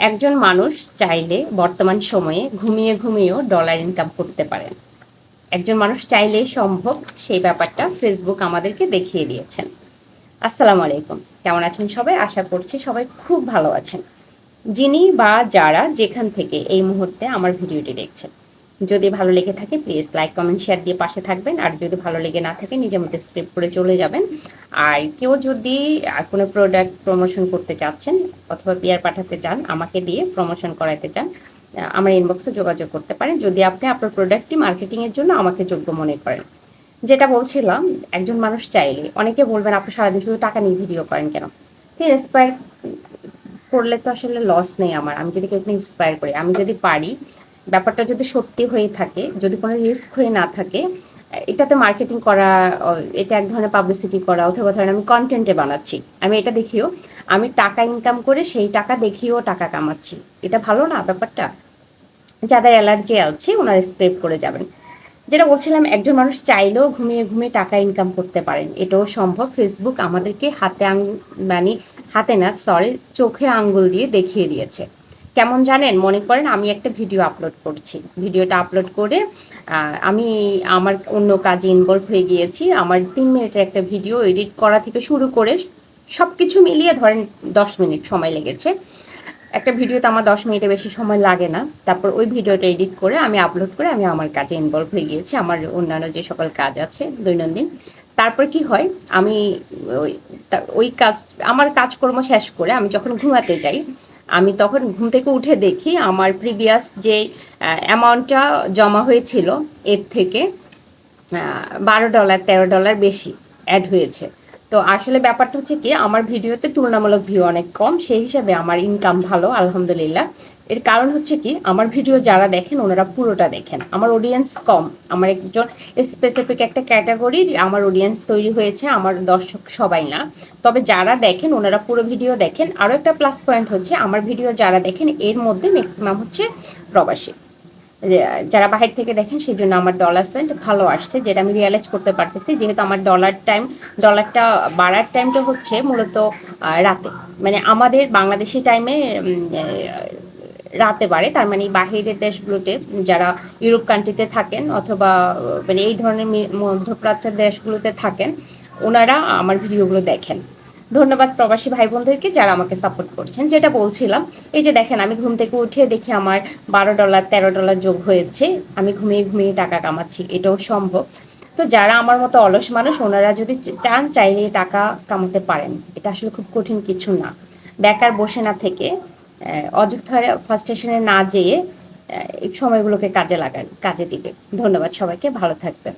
একজন মানুষ চাইলে বর্তমান সময়ে ঘুমিয়ে ঘুমিয়েও ডলার ইনকাম করতে পারেন। একজন মানুষ চাইলেই সম্ভব সেই ব্যাপারটা ফেসবুক আমাদেরকে দেখিয়ে দিয়েছেন। আসসালামু আলাইকুম। কেমন আছেন সবাই? আশা করছি সবাই খুব ভালো আছেন। যিনি বা যারা যেখান থেকে এই মুহূর্তে আমার ভিডিওটি দেখছেন যদি ভালো লেগে থাকে প্লিজ লাইক কমেন্ট শেয়ার দিয়ে পাশে থাকবেন। আর যদি ভালো লেগে না থাকে, নিজের মধ্যে স্ক্রিপ্ট করে চলে যাবেন। আর কেউ যদি কোনো প্রোডাক্ট প্রমোশন করতে চাচ্ছেন অথবা পিয়ার পাঠাতে চান, আমাকে দিয়ে প্রমোশন করাতে চান আমার ইনবক্সে যোগাযোগ করতে পারেন। যদি আপনি আপনার প্রোডাক্টটি মার্কেটিংয়ের জন্য আমাকে যোগ্য মনে করেন। যেটা বলছিলাম, একজন মানুষ চাইলে, অনেকে বলবেন, আপনি সারাদিন শুধু টাকা নিয়ে ভিডিও করেন কেন? ঠিক ইন্সপায়ার করলে তো আসলে লস নেই আমার। আমি যদি কেউ ইন্সপায়ার করি, আমি যদি পারি ব্যাপারটা যদি সত্যি হয়ে থাকে, যদি কোনো রিস্ক হয়ে না থাকে, এটাতে মার্কেটিং করা, এটা এক ধরনের পাবলিসিটি করা, অথবা ধরেন আমি কন্টেন্টে বানাচ্ছি, আমি এটা দেখিও, আমি টাকা ইনকাম করে সেই টাকা দেখিয়েও টাকা কামাচ্ছি। এটা ভালো না ব্যাপারটা? যাদের অ্যালার্জি আছে, ওনারা স্প্রেড করে যাবেন। যেটা বলছিলাম, একজন মানুষ চাইলেও ঘুমিয়ে ঘুমিয়ে টাকা ইনকাম করতে পারেন। এটাও সম্ভব। ফেসবুক আমাদেরকে হাতে আং মানে হাতে না সরি চোখে আঙ্গুল দিয়ে দেখিয়ে দিয়েছে। কেমন জানেন? মনে করেন আমি একটা ভিডিও আপলোড করছি। ভিডিওটা আপলোড করে আমি আমার অন্য কাজে ইনভলভ হয়ে গিয়েছি। আমার তিন মিনিটের একটা ভিডিও এডিট করা থেকে শুরু করে সব কিছু মিলিয়ে ধরেন দশ মিনিট সময় লেগেছে। একটা ভিডিওতে আমার দশ মিনিটে বেশি সময় লাগে না। তারপর ওই ভিডিওটা এডিট করে আমি আপলোড করে আমি আমার কাজে ইনভলভ হয়ে গিয়েছি। আমার অন্যান্য যে সকল কাজ আছে দৈনন্দিন। তারপর কি হয়? আমি ওই ওই কাজ, আমার কাজকর্ম শেষ করে আমি যখন ঘুমাতে যাই আমি তখন ঘুম থেকে উঠে দেখি আমার প্রিভিয়াস যে অ্যামাউন্টটা জমা হয়েছিল, এর থেকে বারো ডলার তেরো ডলার বেশি অ্যাড হয়েছে। তো আসলে ব্যাপারটা হচ্ছে কি, আমার ভিডিওতে তুলনামূলক ভিউ অনেক কম, সেই হিসাবে আমার ইনকাম ভালো, আলহামদুলিল্লাহ। এর কারণ হচ্ছে কি, আমার ভিডিও যারা দেখেন, ওনারা পুরোটা দেখেন। আমার অডিয়েন্স কম। আমার একজন স্পেসিফিক একটা ক্যাটাগরির আমার অডিয়েন্স তৈরি হয়েছে, আমার দর্শক সবাই না। তবে যারা দেখেন, ওনারা পুরো ভিডিও দেখেন। আরও একটা প্লাস পয়েন্ট হচ্ছে, আমার ভিডিও যারা দেখেন, এর মধ্যে ম্যাক্সিমাম হচ্ছে প্রবাসী। যারা বাহির থেকে দেখেন সেই জন্য আমার ডলার সেন্ট ভালো আসছে, যেটা আমি রিয়ালাইজ করতে পারতেছি, যেহেতু আমার ডলার টাইম ডলারটা বাড়ার টাইমটা হচ্ছে মূলত রাতে। মানে আমাদের বাংলাদেশি টাইমে রাতে বাড়ে, তার মানে বাহিরের দেশগুলোতে যারা ইউরোপ কান্ট্রিতে থাকেন অথবা মানে এই ধরনের মধ্যপ্রাচ্যের দেশগুলোতে থাকেন, ওনারা আমার ভিডিওগুলো দেখেন। ধন্যবাদ প্রবাসী ভাই বোনদেরকে যারা আমাকে সাপোর্ট করছেন। যেটা বলছিলাম এই যে দেখেন আমি ঘুম থেকে উঠে দেখি আমার বারো ডলার তেরো ডলার যোগ হয়েছে। আমি ঘুমিয়ে ঘুমিয়ে টাকা কামাচ্ছি এটাও সম্ভব। তো যারা আমার মতো অলস মানুষ ওনারা যদি চান চাইলে টাকা কামাতে পারেন। এটা আসলে খুব কঠিন কিছু না। বেকার বসে না থেকে আহ, অযথায় ফার্স্ট স্টেশনে না যেয়ে এই সময়গুলোকে কাজে লাগান কাজে দিবে ধন্যবাদ সবাইকে ভালো থাকবেন।